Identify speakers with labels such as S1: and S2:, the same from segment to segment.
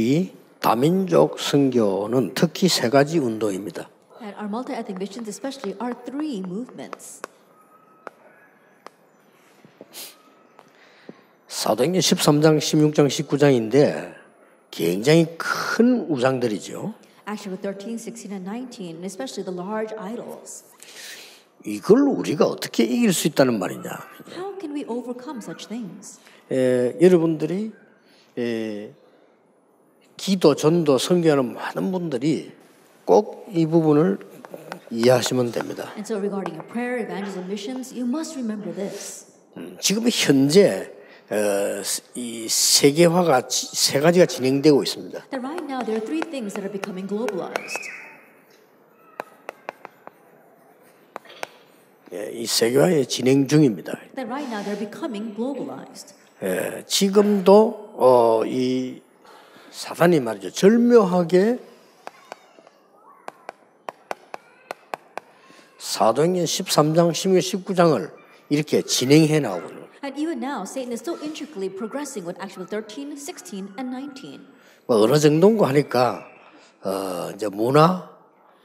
S1: 우리 다민족 선교는 특히 세 가지 운동입니다.
S2: And our multi-ethnic missions especially are three movements.
S1: 사도행전 13장, 16장, 19장인데 굉장히 큰 우상들이죠.
S2: Acts chapter 13, 16, and 19, and especially the large idols.
S1: 이걸 우리가 어떻게 이길 수 있다는 말이냐?
S2: How can we overcome such things?
S1: 에, 여러분들이 에, 기도, 전도, 선교하는 많은 분들이 꼭 이 부분을 이해하시면 됩니다.
S2: And so, regarding your prayer, evangelism, missions, you must remember this.
S1: 음, 지금 현재 어, 이 세계화가 지- 세 가지가 진행되고 있습니다.
S2: That right now there are three things that are becoming globalized.
S1: 예, 이 세계화의 진행 중입니다.
S2: That right now they're becoming globalized.
S1: 예, 지금도 어, 이 사단이 말이죠 절묘하게 사도행전 13장, 16, 19장을 이렇게 진행해 나오고 있는 거예요.
S2: And even now, Satan is still intricately progressing with Acts chapter 13, 16, and 19.
S1: 뭐 어느 정도인가 하니까 어, 이제 문화,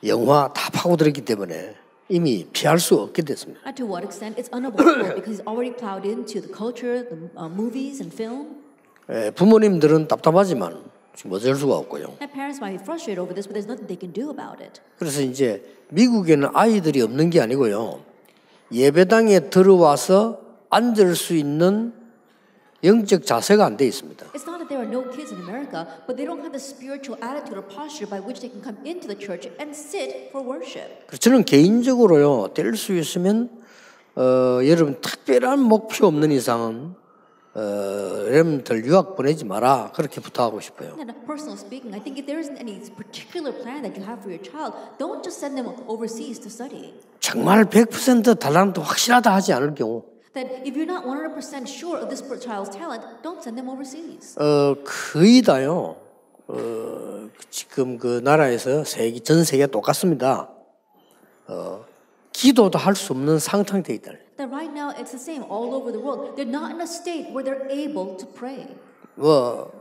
S1: 영화 다 파고들었기 때문에 이미 피할 수 없게 됐습니다.
S2: And to what extent it's unavoidable because he's already plowed into the culture, the uh, movies and film.
S1: 예, 부모님들은 답답하지만 지금 어쩔 수가 없고요.
S2: And parents might be frustrated over this, but there's nothing they can do about it.
S1: 그래서 이제 미국에는 아이들이 없는 게 아니고요. 예배당에 들어와서 앉을 수 있는 영적 자세가 안 돼 있습니다.
S2: It's not that there are no kids in America, but they don't have the spiritual attitude or posture by which they can come into the church and sit for worship.
S1: 그래서 저는 개인적으로요, 될 수 있으면, 어, 여러분 특별한 목표 없는 이상은, 어, 여러분들 유학 보내지 마라. 그렇게 부탁하고 싶어요.
S2: And personally speaking, I think if there isn't any particular plan that you have for your child, don't just send them overseas to study.
S1: 정말 100% 달란트 확실하다 하지 않을 경우,
S2: That if you're not 100% sure of this child's talent, don't send them overseas.
S1: 어, 거의 다요, 어, 지금 그 나라에서 세계, 전 세계 똑같습니다. 어, 기도도 할 수 없는 상태에 있다.
S2: That right now it's the same all over the world. They're not in a state where they're able to pray.
S1: 뭐,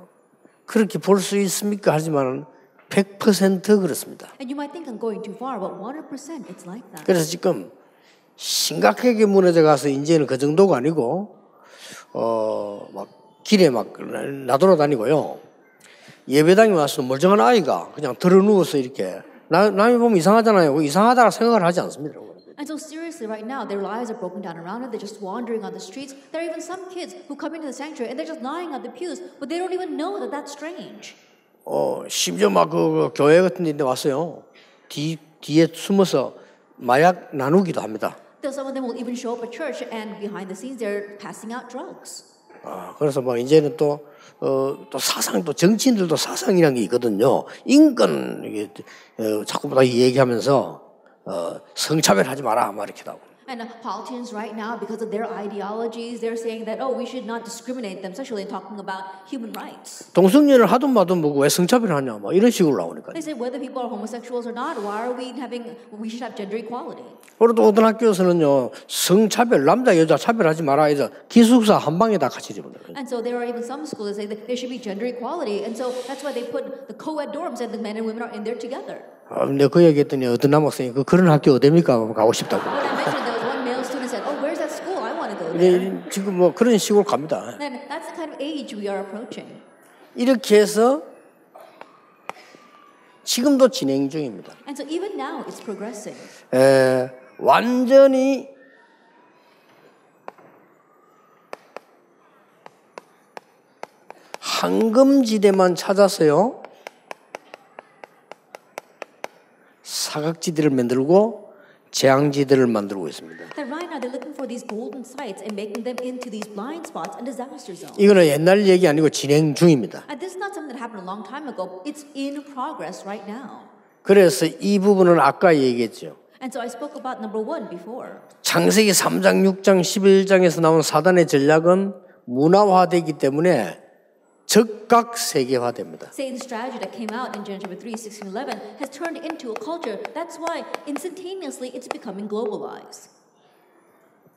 S1: 그렇게 볼 수 있습니까? 하지만 100% 그렇습니다.
S2: And you might think I'm going too far, but 100% it's like that.
S1: 그래서 지금 심각하게 무너져 가서 이제는 그 정도가 아니고 어막 길에 막 나돌아다니고요. 예배당에 와서 멀쩡한 아이가 그냥 들어 누워서 이렇게 나, 남이 보면 이상하잖아요. 이상하다고 생각을 하지 않습니다.
S2: And so seriously, right now, their lives are broken down around it. They're just wandering on the streets. There are even some kids who come into the sanctuary and they're just lying on the pews, but they don't even know that that's strange.
S1: 어 심지어 막그 교회 같은 데 왔어요. 뒤 뒤에 숨어서 마약 나누기도 합니다.
S2: Some of them will even show up at church and behind the scenes they're passing out drugs.
S1: 아, 그래서 뭐 이제는 또, 어, 또 사상, 또 정치인들도 사상이라는 게 있거든요. 인권, 이게, 어, 자꾸보다 얘기하면서, 어, 성차별 하지 마라, 막 이렇게 하고.
S2: And uh, politicians right now, because of their ideologies, they're saying that, oh, we should not discriminate them sexually and talking about human rights.
S1: 동성애를 하든 마든 뭐고 왜 성차별 하냐, 뭐 이런 식으로 나오니까.
S2: They say whether people are homosexuals or not, why are we having, we should have gender equality.
S1: 그리고 어떤 학교에서는요, 성차별, 남자, 여자 차별하지 마라, 해서 기숙사 한 방에 다 같이 집어넣어요.
S2: And so there are even some schools that say that there should be gender equality. And so that's why they put the co-ed dorms and the men and women are in there together.
S1: 아, 근데 그 얘기했더니 어떤 남학생이 그, 그런 학교 어딥니까? 가고 싶다고.
S2: Oh,
S1: 근데. 지금 뭐 그런 식으로 갑니다. 이렇게 해서 지금도 진행 중입니다. 에, 완전히 황금지대만 찾아서요. 사각지대를 만들고 재앙지대를 만들고 있습니다. 이거는 옛날 얘기 아니고 진행 중입니다. 그래서 이 부분은 아까 얘기했죠.
S2: And so I spoke about number one before.
S1: 창세기 3장, 6장, 11장에서 나온 사단의 전략은 문화화되기 때문에 즉각 세계화됩니다.
S2: Satan's strategy that came out in Genesis chapter 3, 16, 11 has turned into a culture. That's why instantaneously it's becoming globalized.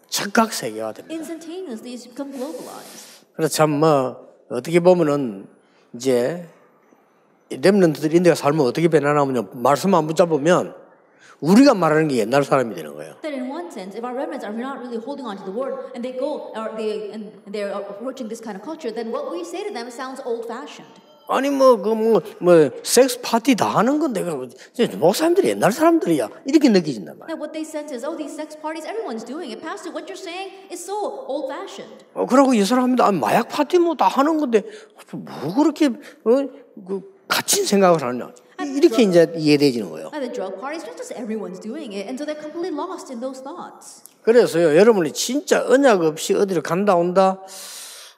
S1: 즉각 세계화됩니다.
S2: Instantaneously it's become globalized.
S1: 그래서 참뭐 어떻게 보면은 이제 렘런트들이 인디가 살면 어떻게 변하냐면요. 말씀 안 붙잡으면 우리가 말하는 게 옛날 사람이 되는 거예요.
S2: That in one sense, if our remnants are not really holding on to the word and they go or they and they're approaching this kind of culture, then what we say to them sounds old-fashioned.
S1: 아니 뭐그뭐뭐 섹스 파티 다 하는 건데 그 목사님들이 옛날 사람들이야 이렇게 느껴진단 말이야.
S2: What they sense is, oh, these sex parties, everyone's doing it. Pastor, what you're saying is so old-fashioned.
S1: 어, 그러고 이 사람들 아, 마약 파티 뭐 다 하는 건데 뭐 그렇게 어, 그 갇힌 생각을 하느냐 이- 이렇게 이제 이해되지는 거예요.
S2: Now the drug parties, just everyone's doing it, and so they're completely lost in those thoughts.
S1: 그래서요 여러분이 진짜 언약 없이 어디를 간다 온다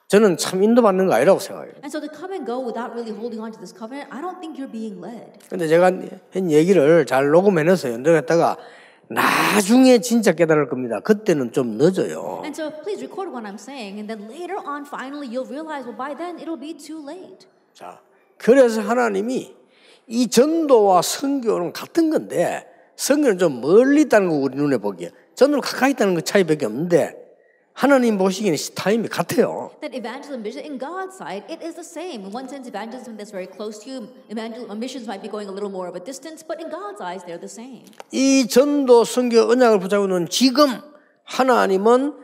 S1: 저는 참 인도받는 거 아니라고 생각해요.
S2: And so to come and go without really holding on to this covenant, I don't think you're being led.
S1: 근데 제가 한 얘기를 잘 녹음해놔서 연결했다가 나중에 진짜 깨달을 겁니다. 그때는 좀 늦어요.
S2: And so please record what I'm saying, and then later on, finally, you'll realize, well, by then it'll be too late.
S1: 자, 그래서 하나님이 이 전도와 선교는 같은 건데 선교는 좀 멀리 있다는 거 우리 눈에 보기에 전도는 가까이 있다는 거 차이밖에 없는데 하나님 보시기에는 타임이 같아요.
S2: That evangelism mission in God's sight, it is the same. In one sense, evangelism that's very close to you, evangel- missions might be going a little more of a distance, but in God's eyes, they're the same.
S1: 이 전도 선교 언약을 붙잡고 있는 지금 하나님은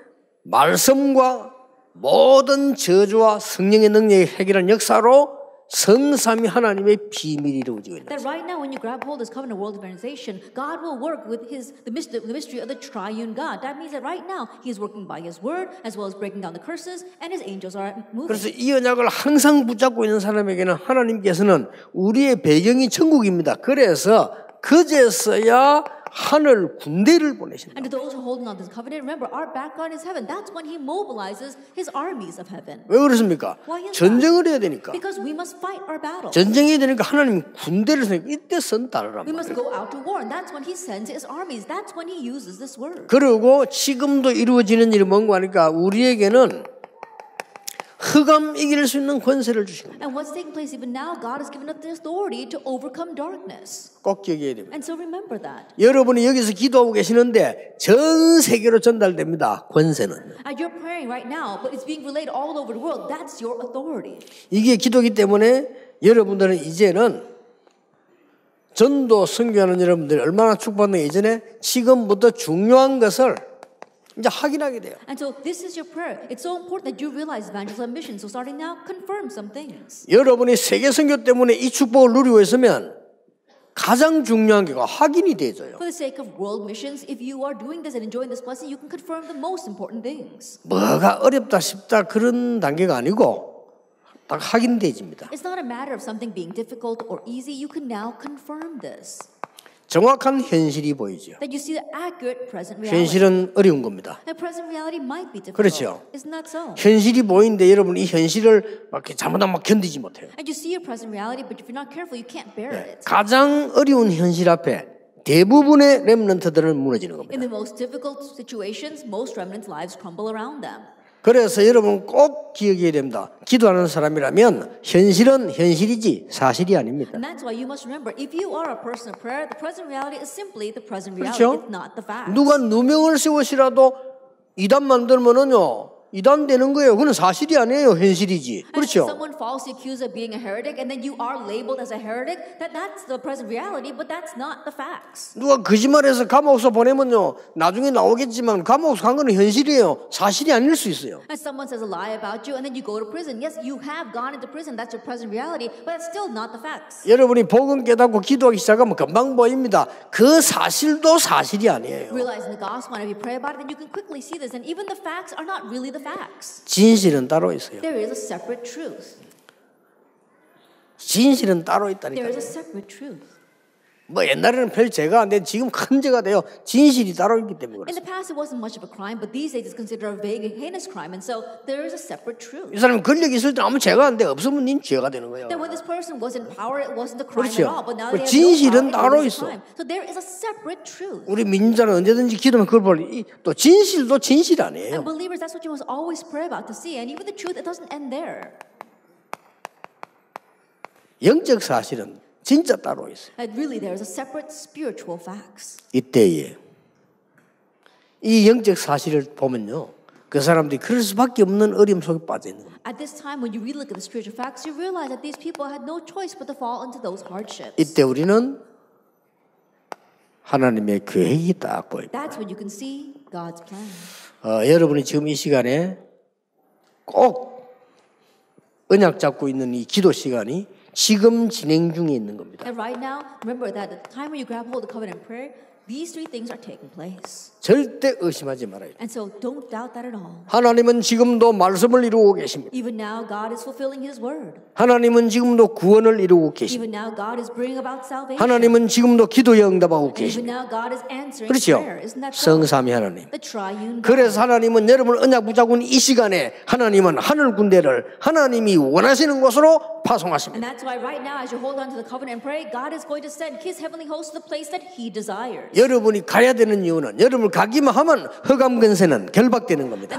S1: 말씀과 모든 저주와 성령의 능력의 해결한 역사로 성삼위 하나님의 비밀이 이루어지고 있다.
S2: That right now, when you grab hold of this covenant world evangelization, God will work with his the mystery, the mystery of the triune God. That means that right now, He is working by His word as well as breaking down the curses, and His angels are moving.
S1: 그래서 이 언약을 항상 붙잡고 있는 사람에게는 하나님께서는 우리의 배경이 천국입니다. 그래서 그제서야 하늘 군대를 보내신다.
S2: And those who holding on this covenant, remember, our background is heaven. That's when He mobilizes His armies of heaven.
S1: 왜 그렇습니까?
S2: Why is?
S1: 전쟁을 해야 되니까.
S2: Because we must fight our battles.
S1: 전쟁해야 되니까 하나님 군대를 세니까 이때 선 따르란
S2: We
S1: 말이에요.
S2: must go out to war, and that's when He sends His armies. That's when He uses this word.
S1: 그리고 지금도 이루어지는 일이 뭔가 하니까 우리에게는 흑암 이길 수 있는 권세를 주신 겁니다.
S2: And what's taking place even now, God has given us the authority to overcome darkness.
S1: 꼭 기억해야 됩니다.
S2: And so remember that.
S1: 여러분이 여기서 기도하고 계시는데 전 세계로 전달됩니다. 권세는.
S2: And you're praying right now, but it's being relayed all over the world. That's your authority.
S1: 이게 기도기 때문에 여러분들은 이제는 전도 선교하는 여러분들이 얼마나 축복받는 게 이전에 지금부터 중요한 것을 이제 확인하게 돼요.
S2: And so this is your prayer. It's so important that you realize evangelism mission. So starting now, confirm some things.
S1: 여러분이 세계 선교 때문에 이 축복을 누리고 있으면 가장 중요한 게 확인이 되져요.
S2: For the sake of world missions, if you are doing this and enjoying this blessing, you can confirm the most important things.
S1: 뭐가 어렵다 쉽다 그런 단계가 아니고 딱 확인되집니다.
S2: It's not a matter of something being difficult or easy. You can now confirm this.
S1: 정확한 현실이 보이죠. 현실은 어려운 겁니다. 그렇죠. 현실이 보이는데 여러분 이 현실을 막 잘못하면 막 견디지 못해요. 가장 어려운 현실 앞에 대부분의 렘넌트들은 무너지는 겁니다. 그래서 여러분 꼭 기억해야 됩니다. 기도하는 사람이라면 현실은 현실이지 사실이 아닙니다. 그렇죠? 누가 누명을 세우시라도 이단 만들면은요 이단 되는 거예요. 그건 사실이 아니에요. 현실이지.
S2: And if
S1: 그렇죠?
S2: someone falsely accused of being a heretic and then you are labeled as a heretic, that that's the present reality, but that's not the facts.
S1: 누가 거짓말해서 감옥서 보내면요 나중에 나오겠지만 감옥서 간 거는 현실이에요. 사실이 아닐 수 있어요.
S2: And someone says a lie about you and then you go to prison. Yes, you have gone into prison, that's your present reality, but that's still not the facts.
S1: 여러분이 복음 깨닫고 기도하기 시작하면 금방 보입니다. 그 사실도 사실이 아니에요.
S2: Realizing the gospel, and if you pray about it, then you can quickly see this. And even the facts are not really the.
S1: 진실은 따로 있어요.
S2: There is a separate truth.
S1: 진실은 따로
S2: There
S1: 있다니까요.
S2: is a separate truth.
S1: 뭐 옛날에는 별 죄가 안 돼. 지금 큰 죄가 돼요. 진실이 따로 있기 때문에
S2: In
S1: 그렇습니다.
S2: the past, it wasn't much of a crime, but these days it's considered a vague heinous crime, and so there is a separate truth.
S1: 이 사람 권력이 있을 때 아무 죄가 안 돼. 없으면 님 죄가 되는 거예요.
S2: That when this person was in power, it wasn't a crime
S1: 그렇죠.
S2: at all, but now
S1: 그
S2: they have
S1: 진실은
S2: no
S1: 따로
S2: power, it is
S1: 있어.
S2: a crime. So there is a separate truth.
S1: 우리 민자는 언제든지 기도하면 그걸 볼또 진실도 진실 아니에요.
S2: And believers, that's what you must always pray about to see. And even the truth, it doesn't end there.
S1: 영적 사실은 진짜 따로 있어요.
S2: Really, there is a separate spiritual facts.
S1: 이때에 이 영적 사실을 보면요 그 사람들이 그럴 수밖에 없는 어려움 속에 빠져 있는 겁니다.
S2: At this time, when you really look at the spiritual facts, you realize that these people had no choice but to fall into those hardships.
S1: 이때 우리는 하나님의 계획이 딱 보입니다.
S2: That's when you can see God's plan.
S1: 어, 여러분이 지금 이 시간에 꼭 언약 잡고 있는 이 기도 시간이 지금 진행 중에 있는 겁니다.
S2: And right now, remember that the time when you grab hold of covenant prayer, these three things are taking place.
S1: 절대 의심하지 말아요.
S2: And so don't doubt that at all.
S1: 하나님은 지금도 말씀을 이루고 계십니다.
S2: Even now, God is fulfilling His word.
S1: 하나님은 지금도 구원을 이루고 계십니다.
S2: Even now, God is bringing about salvation.
S1: 하나님은 지금도 기도에 응답하고
S2: And even
S1: 계십니다.
S2: now, God is answering
S1: 그렇죠?
S2: prayer. Isn't that so?
S1: 성삼위 하나님.
S2: The triune God.
S1: 그래서 하나님은 여러분 언약 있는 이 시간에 하나님은 하늘 군대를 하나님이 원하시는 곳으로 파송하십니다.
S2: And that's why right now, as you hold on to the covenant and pray, God is going to send His heavenly host to the place that He desires.
S1: 여러분이 가야 되는 이유는 여러분 가기만 하면 흑암 근세는 결박되는 겁니다.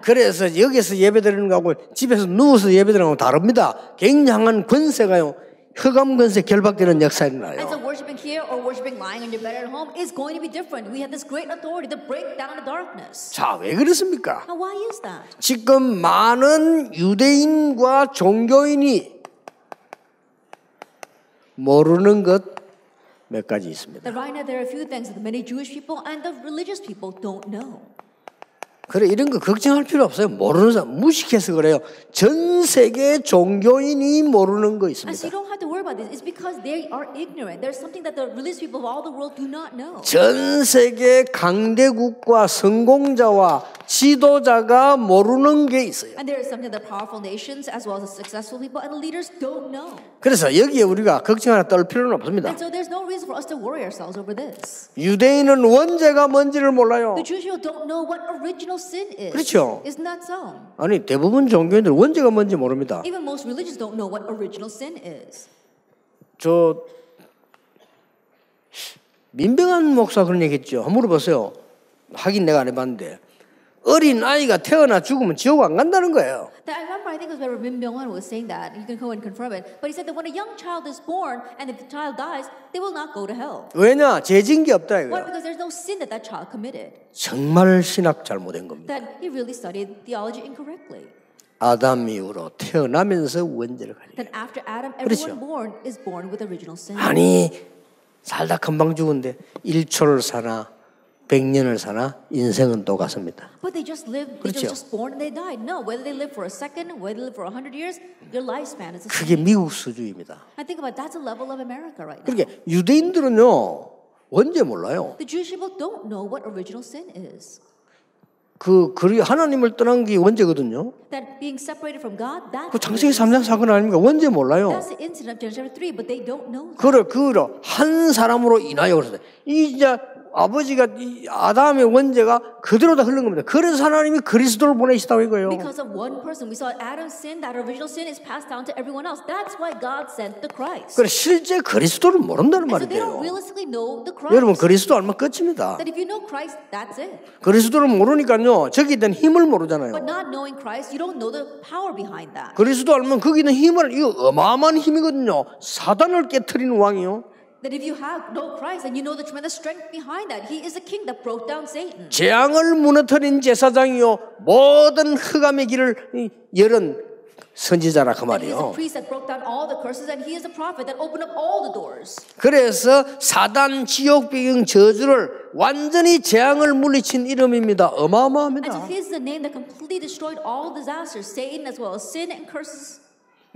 S1: 그래서 여기서 예배드리는 거하고 집에서 누워서 예배드리는 거하고 다릅니다. 굉장한 권세가요. 흑암 근세 결박되는 역사가
S2: And
S1: 나요.
S2: so worshiping here or worshiping lying in your bed at home is going to be different. We have this great authority to break down the darkness.
S1: 자, 왜 그렇습니까?
S2: Now, why is that?
S1: 지금 많은 유대인과 종교인이 모르는 것 몇 가지 있습니다.
S2: That right now there are a few things that the many Jewish people and the religious people don't know.
S1: 그래 이런 거 걱정할 필요 없어요. 모르는 사람 무식해서 그래요. 전 세계 종교인이 모르는 거
S2: And so you
S1: 있습니다.
S2: don't have to worry about this. It's because they are ignorant. There's something that the religious people of all the world do not know.
S1: 전 세계 강대국과 성공자와 지도자가 모르는 게 있어요.
S2: And there is something that powerful nations, as well as successful people and leaders, don't know.
S1: 그래서 여기에 우리가 걱정 하나 떨 필요는 없습니다.
S2: And so there's no reason for us to worry ourselves over this.
S1: 유대인은 원죄가 뭔지를 몰라요.
S2: The Jewish people don't know what original sin is.
S1: 그렇죠.
S2: Isn't that so?
S1: 아니 대부분 종교인들 원죄가 뭔지 모릅니다.
S2: Even most religions don't know what original sin is.
S1: 저 민병한 목사 그런 얘기했죠. 한번 물어보세요. 하긴 내가 안 해봤는데 어린 아이가 태어나 죽으면 지옥 안 간다는 거예요.
S2: That I remember, I think it was where Min Byung-hun was saying that. You can go and confirm it. But he said that when a young child is born and if the child dies, they will not go to hell.
S1: 왜냐 죄진 게 없다
S2: Why?
S1: 이거야.
S2: Because there's no sin that that child committed.
S1: 정말 신학 잘못된 겁니다.
S2: That he really studied theology incorrectly.
S1: 아담 이후로 태어나면서 원죄를 가지.
S2: That after Adam,
S1: 그렇죠.
S2: everyone born is born with original sin.
S1: 아니 살다 금방 죽은데 1초를 사나 100년을 사나 인생은 똑같습니다.
S2: But they just lived, they
S1: 그렇죠.
S2: just, born and they died. No, whether they live for a second, whether they live for a hundred years, your lifespan is the
S1: 그게
S2: same.
S1: 미국 수주입니다.
S2: I think about that's the level of America right now.
S1: 그러니까 유대인들은요 원죄 몰라요.
S2: The Jewish people don't know what original sin is.
S1: 그 그리 하나님을 떠난 게 원죄거든요.
S2: That being separated from God, that's,
S1: 그 창세기 3장 사건 아닙니까? 원죄 몰라요.
S2: that's the incident of Genesis chapter 3, but they don't know that.
S1: 그를 그를 한 사람으로 인하여. 이 이제 아버지가 이 아담의 원죄가 그대로 다 흐른 겁니다. 그래서 하나님이 그리스도를 보내시다고 이거예요.
S2: Because of one person, we saw Adam's sin, that original sin is passed down to everyone else. That's why God sent the Christ.
S1: 그래 실제 그리스도를 모른다는
S2: And so they
S1: 말이에요.
S2: don't realistically know the Christ.
S1: 여러분 그리스도 알면 끝입니다.
S2: That if you know Christ, that's it.
S1: 그리스도를 모르니까요. 저기 있는 힘을 모르잖아요.
S2: But not knowing Christ, you don't know the power behind that.
S1: 그리스도 알면 거기 있는 힘을 이거 어마어마한 힘이거든요. 사단을 깨뜨리는 왕이요.
S2: That if you have know Christ and you know the tremendous strength behind that, He is a king that broke down Satan.
S1: 재앙을 무너뜨린 제사장이요. 모든 흑암의 길을 이- 열은 선지자라 그 말이요.
S2: priest that broke down all the curses, and He is a prophet that opened up all the doors.
S1: 그래서 사단 지옥 배경 저주를 완전히 재앙을 물리친 이름입니다. 어마어마합니다.
S2: His is the name that completely destroyed all disasters, Satan as well as sin and curses.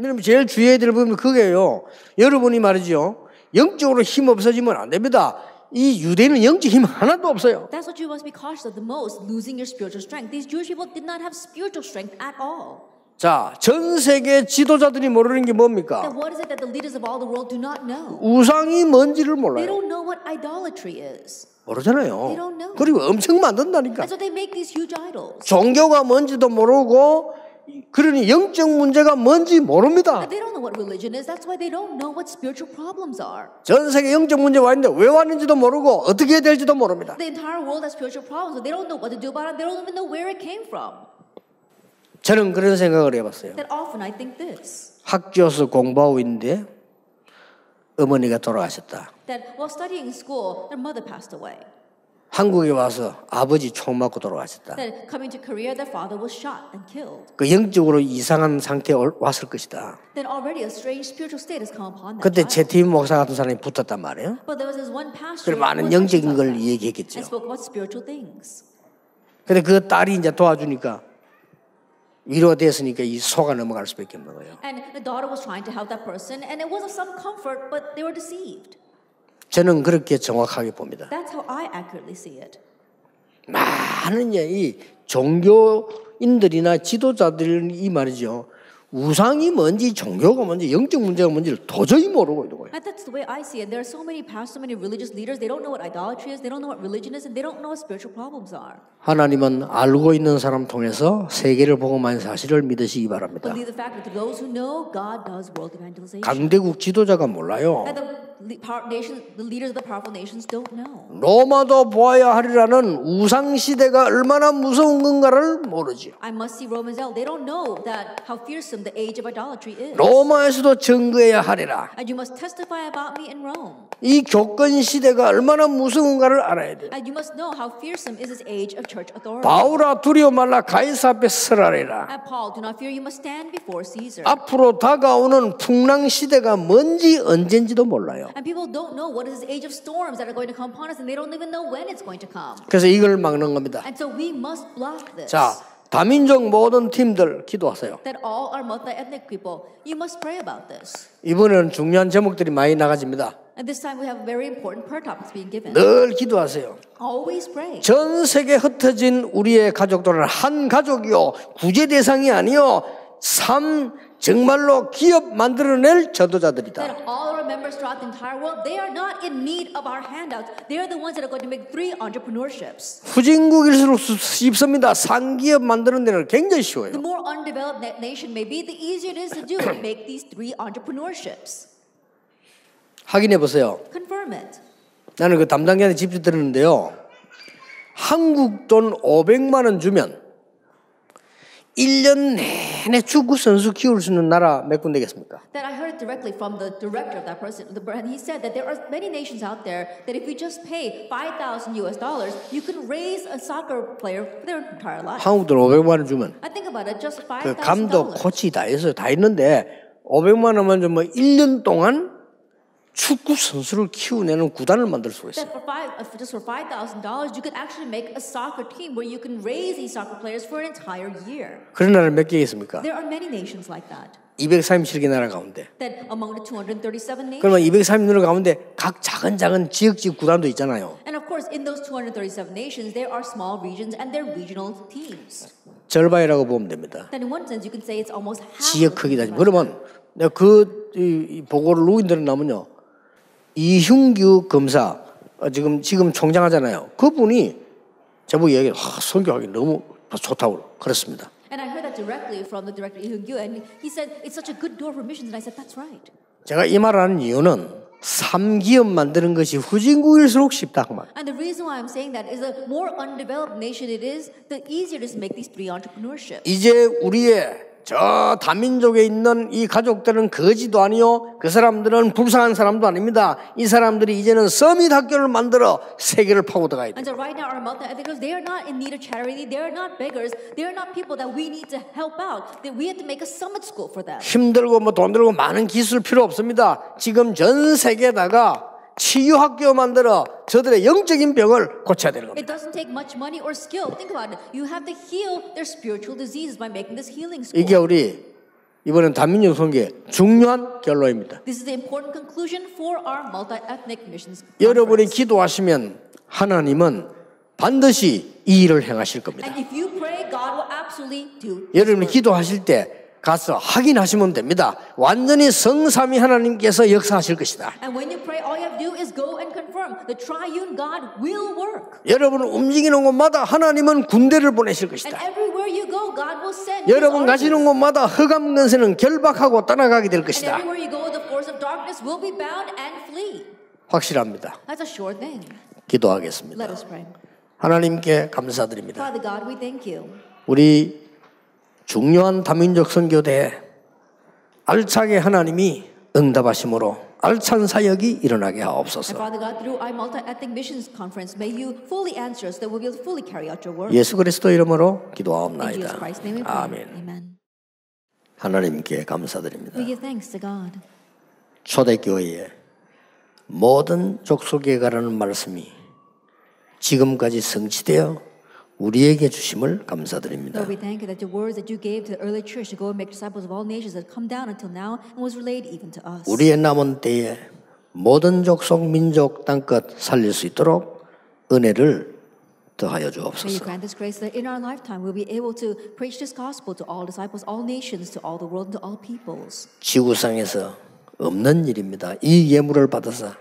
S1: 여러분 제일 주의해야 될 부분은 그게요. 여러분이 말이죠. 영적으로 힘 없어지면 안 됩니다. 이 유대인은 영적 힘 하나도 없어요.
S2: That's what you must be cautious of the most, losing your spiritual strength. These Jewish people did not have spiritual strength at all.
S1: 자, 전 세계 지도자들이 모르는 게 뭡니까?
S2: What is it that the leaders of all the world do not know?
S1: 우상이 뭔지를
S2: They
S1: 몰라요.
S2: don't know what idolatry is.
S1: 모르잖아요.
S2: They don't know.
S1: 그리고 엄청 만든다니까.
S2: And so they make these huge idols.
S1: 종교가 뭔지도 모르고 그러니 영적 문제가 뭔지 모릅니다.
S2: They don't know what religion is. That's why they don't know what spiritual problems are.
S1: 전 세계 영적 문제 와 있는데 왜 왔는지도 모르고 어떻게 해야 될지도 모릅니다.
S2: The entire world has spiritual problems, but they don't know what to do about it. They don't even know where it came from.
S1: 저는 그런 생각을 해봤어요.
S2: That often I think this
S1: 학교에서 공부하고 있는데 어머니가 돌아가셨다.
S2: that while studying in school, their mother passed away.
S1: 한국에 와서 아버지 총 맞고 돌아가셨다.
S2: That coming to Korea, their father was shot and killed.
S1: 그 영적으로 이상한 상태에 올- 왔을 것이다.
S2: Then already a strange spiritual state has come upon that
S1: 그때. 제티임 목사 같은 사람이 붙었단 말이에요.
S2: But there was this one pastor
S1: 그리고 많은 영적인 걸 얘기했겠죠.
S2: and spoke about spiritual things.
S1: 근데 그 딸이 이제 도와주니까 위로가 됐으니까 이 소가 넘어갈 수밖에 없는 거예요.
S2: And the daughter was trying to help that person, and it was of some comfort, but they were deceived.
S1: 저는 그렇게 정확하게 봅니다.
S2: That's how I accurately see it.
S1: 많은 이 종교인들이나 지도자들이 말이죠. 우상이 뭔지 종교가 뭔지 영적 문제가 뭔지를 도저히 모르고 있는 거예요.
S2: That's the way I see it. There are so many pastors, so many religious leaders. They don't know what idolatry is. They don't know what religion is, and they don't know what spiritual problems are.
S1: 하나님은 알고 있는 사람 통해서 세계를 보고만 사실을 믿으시기 바랍니다.
S2: Believe the fact that those who know, God does world evangelization.
S1: 강대국 지도자가 몰라요.
S2: And the
S1: 로마도 보아야 하리라는 우상 시대가 얼마나 무서운 건가를 모르죠.
S2: I must see Romans L. They don't know that how fearsome the age of idolatry is.
S1: 로마에서도 증거해야 하리라.
S2: And you must testify about me in Rome.
S1: 이 교권 시대가 얼마나 무서운가를 알아야 돼요.
S2: And you must know how fearsome is this age of church authority.
S1: 바울아 두려워 말라 가이사 앞에 서라리라.
S2: And Paul, do not fear, you must stand before Caesar.
S1: 앞으로 다가오는 풍랑 시대가 뭔지 언젠지도 몰라요.
S2: And people don't know what is this age of storms that are going to come upon us, and they don't even know when it's going to come.
S1: 그래서 이걸 막는 겁니다.
S2: And so we must block this.
S1: 자, 다민족 모든 팀들 기도하세요.
S2: That all are multi-ethnic people. You must pray about this.
S1: 이번에는 중요한 제목들이 많이 나가집니다.
S2: And this time we have very important prayer topics being given.
S1: 늘 기도하세요.
S2: Always pray.
S1: 전 세계 흩어진 우리의 가족들은 한 가족이요 구제 대상이 아니요 삶 정말로 기업 만들어낼 전도자들이다. 후진국일수록 쉽습니다. 상기업 데는 굉장히 쉬워요.
S2: The more undeveloped na- nation may be, the easier it is to do to make these three entrepreneurships.
S1: 확인해 보세요.
S2: Confirm it.
S1: 나는 그 담당자한테 집중 들었는데요. 한국 돈 500만 원 주면 1년 내 내 축구 선수 키울 수 있는 나라 몇 군데 겠습니까?
S2: That I heard directly from the director of that person, and he said that there are many nations out there that if you just pay 5,000 US dollars, you can raise a soccer player for their entire life.
S1: 한국 돈 500만 원 주면
S2: I think about it, just
S1: 그
S2: $5,000.
S1: 감독, 코치 다 있어요. 다 있는데 500만 원만 주면 1년 동안 축구 선수를 키워내는 구단을 만들 수가 있어요.
S2: That for five, uh, for just for five thousand dollars, you could actually make a soccer team where you can raise these soccer players for an entire year.
S1: 그런 나라 몇 개 있습니까?
S2: There are many nations like that.
S1: 237개 나라 가운데.
S2: Among the 237 nations,
S1: 그러면 230나라 가운데 각 작은 작은 지역직 구단도 있잖아요.
S2: and of course, in those 237 nations, there are small regions and there are regional teams.
S1: 절반이라고 보면 됩니다.
S2: That in one sense, you can say it's almost half.
S1: 지역 크기다. 그러면 내가 그 이, 이 보고를 누구인들은 나면요. 이흉규 검사 어, 지금 지금 총장하잖아요. 그분이 저보고 얘기해. 아, 선교하기 너무 좋다고 그렇습니다.
S2: And I heard that directly from the director Hyun-gyu, and he said it's such a good door for missions. And I said that's right.
S1: 제가 이 말을 하는 이유는 삼기업 만드는 것이 후진국일수록 쉽다 그 말.
S2: And the reason why I'm saying that is the more undeveloped nation it is, the easier it is to make these three entrepreneurships.
S1: 이제 우리의 저 다민족에 있는 이 가족들은 거지도 아니요. 그 사람들은 불쌍한 사람도 아닙니다. 이 사람들이 이제는 서밋 학교를 만들어 세계를 파고 들어가야 돼.
S2: And so right now our multi-ethnicals, they are not in need of charity. They are not beggars. They are not people that we need to help out. That we have to make a summit school for them.
S1: 힘들고 뭐 돈 들고 많은 기술 필요 없습니다. 지금 전 세계에다가 치유 학교 만들어 저들의 영적인 병을 고쳐야 되는 겁니다.
S2: It doesn't take much money or skill. Think about it. You have to heal their spiritual diseases by making this healing school.
S1: 이게 우리 이번엔 다민족 선교의 중요한 결론입니다.
S2: This is the important conclusion for our multi-ethnic missions.
S1: 여러분이. 기도하시면 하나님은 반드시 이 일을 행하실 겁니다.
S2: And if you pray, God will absolutely do.
S1: 여러분이. 기도하실 때 가서 확인하시면 됩니다. 완전히 성삼위 하나님께서 역사하실 것이다.
S2: Pray.
S1: 여러분 움직이는 곳마다 하나님은 군대를 보내실 것이다.
S2: go,
S1: 여러분. 가시는 곳마다 흑암 근세는 결박하고 떠나가게 될 것이다. 확실합니다.
S2: That's a sure thing.
S1: 기도하겠습니다.
S2: Let us pray.
S1: 하나님께 감사드립니다.
S2: Father God, we thank you.
S1: 우리 중요한 다민족 선교대에 알차게 하나님이 응답하심으로 알찬 사역이 일어나게 하옵소서. 예수 그리스도 이름으로 기도하옵나이다. 아멘. 하나님께 감사드립니다. 초대교회에 모든 족속에 가라는 말씀이 지금까지 성취되어 우리에게 주심을 감사드립니다.
S2: Lord, we thank you that the words that you gave to the early church to go and make disciples of all nations have come down until now and was relayed even to us.
S1: 우리의 남은 때에 모든 족속 민족 땅끝 살릴 수 있도록 은혜를 더하여
S2: May you
S1: 주옵소서.
S2: grant this grace that in our lifetime we'll be able to preach this gospel to all disciples, all nations, to all the world, and to all peoples.
S1: 지구상에서 없는 일입니다. 이 예물을 받아서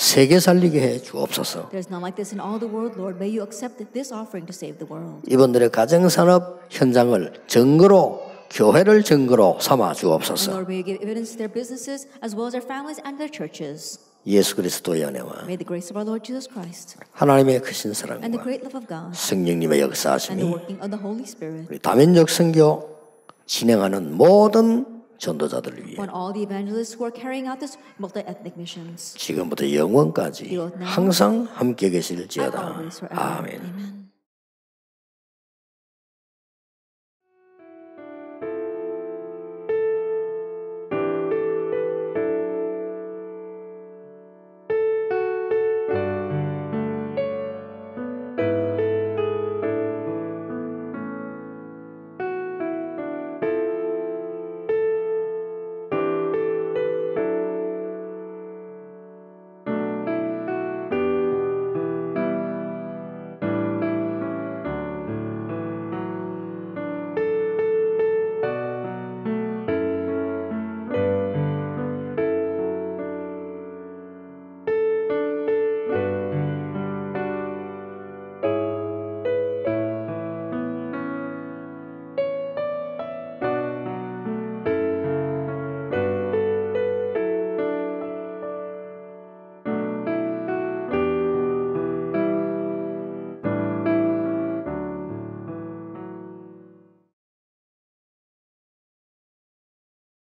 S1: 세계 살리게 해 주옵소서.
S2: There's none like this in all the world, Lord. May you accept this offering to save the world.
S1: 이분들의 가정 산업 현장을 증거로 교회를 증거로 삼아 주옵소서.
S2: Lord, may you give evidence to their businesses as well as their families and their churches.
S1: 예수 그리스도의 은혜와
S2: May the grace of our Lord Jesus Christ
S1: 하나님의 크신
S2: and the
S1: 사랑과
S2: great love of God
S1: 성령님의
S2: and the
S1: 역사하심이
S2: working of the Holy Spirit
S1: 우리 다민족 선교 진행하는 모든 전도자들을 위해
S2: on all the evangelists who are carrying out this multi-ethnic missions.
S1: 지금부터 영원까지 항상 함께 계실지어다. 아멘.
S2: Amen.